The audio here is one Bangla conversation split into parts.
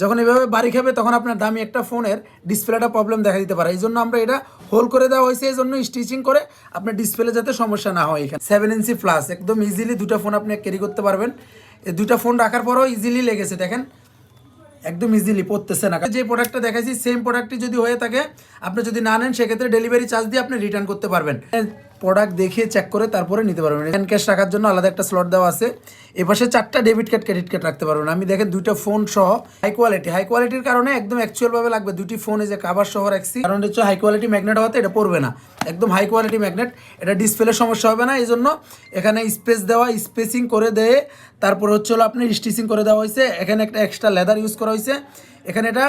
যখন এভাবে বাড়ি খাবে, তখন আপনার দামি একটা ফোনের ডিসপ্লেটা প্রবলেম দেখা দিতে পারে। এই জন্য আমরা এটা হোল করে দেওয়া হয়েছে এই জন্য স্টিচিং করে আপনার ডিসপ্লে যাতে সমস্যা না হয় এখানে। সেভেন ইঞ্চি প্লাস একদম ইজিলি দুটো ফোন আপনি ক্যারি করতে পারবেন। এই দুটো ফোন রাখার পরেও ইজিলি লেগেছে, দেখেন। একদম ইজিলি পড়তেছে না। যে প্রোডাক্টটা দেখাইছি সেম প্রোডাক্টটি যদি হয়ে থাকে, আপনি যদি না নেন, সেক্ষেত্রে ডেলিভারি চার্জ দিয়ে আপনি রিটার্ন করতে পারবেন। প্রোডাক্ট দেখে চেক করে তারপরে নিতে পারবেন। হ্যান্ড ক্যাশ রাখার জন্য আলাদা একটা স্লট দেওয়া আছে। এপাশে চারটা ডেবিট কার্ড ক্রেডিট কার্ড রাখতে পারবেন। আমি দেখেন দুইটা ফোন সহ হাই কোয়ালিটি হাই কোয়ালিটির কারণে একদম অ্যাকচুয়ালভাবে লাগবে। দুটি ফোন এই যে কাবার সহ রাখছি। কারণ হচ্ছে হাই কোয়ালিটি ম্যাগনেট হওয়াতে এটা পড়বে না। একদম হাই কোয়ালিটি ম্যাগনেট এটা ডিসপ্লে সমস্যা হবে না। এই জন্য এখানে স্পেস দেওয়া স্পেসিং করে দিয়ে তারপর হচ্ছে হলো আপনি স্টিচিং করে দেওয়া হয়েছে। এখানে একটা এক্সট্রা লেদার ইউজ করা হয়েছে। এখানে এটা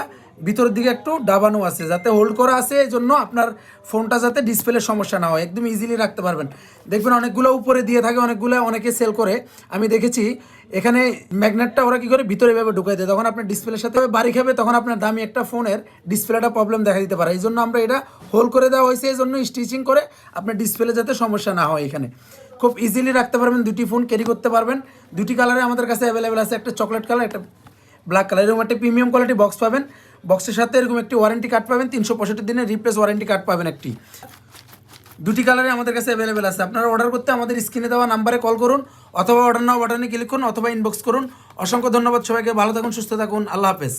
ভিতরের দিকে একটু ডাবানো আছে, যাতে হোল্ড করা আছে এই জন্য আপনার ফোনটা যাতে ডিসপ্লের সমস্যা না হয়। একদম ইজিলি রাখতে পারবেন। দেখবেন অনেকগুলো উপরে দিয়ে থাকে, অনেকগুলো অনেকে সেল করে। আমি দেখেছি, এখানে ম্যাগনেটটা ওরা কি করে ভিতরে এভাবে ঢুকাই দেয়। তখন আপনার ডিসপ্লের সাথে বাড়ি খাবে, তখন আপনার দামি একটা ফোনের ডিসপ্লেটা প্রবলেম দেখা দিতে পারে। এই জন্য আমরা এটা হোল্ড করে দেওয়া হয়েছে এই জন্য স্টিচিং করে আপনার ডিসপ্লে যাতে সমস্যা না হয় এখানে। খুব ইজিলি রাখতে পারবেন, দুটি ফোন ক্যারি করতে পারবেন। দুটি কালারে আমাদের কাছে অ্যাভেলেবেল আছে, একটা চকলেট কালার একটা ব্ল্যাক কালার এরকম একটা প্রিমিয়াম কোয়ালিটি বক্স পাবেন। বক্সের সাথে এরকম একটি ওয়ারেন্টি কার্ড পাবেন, তিনশো পঁয়ষট্টি দিনের রিপ্লেস ওয়ারেন্টি কার্ড পাবেন একটি। দুটি কালারে আমাদের কাছে অ্যাভেলেবেল আছে। আপনারা অর্ডার করতে আমাদের স্ক্রিনে দেওয়া নাম্বারে কল করুন, অথবা অর্ডার নাও বাটনে ক্লিক করুন, অথবা ইনবক্স করুন। অসংখ্য ধন্যবাদ সবাইকে, ভালো থাকুন, সুস্থ থাকুন, আল্লাহ হাফেজ।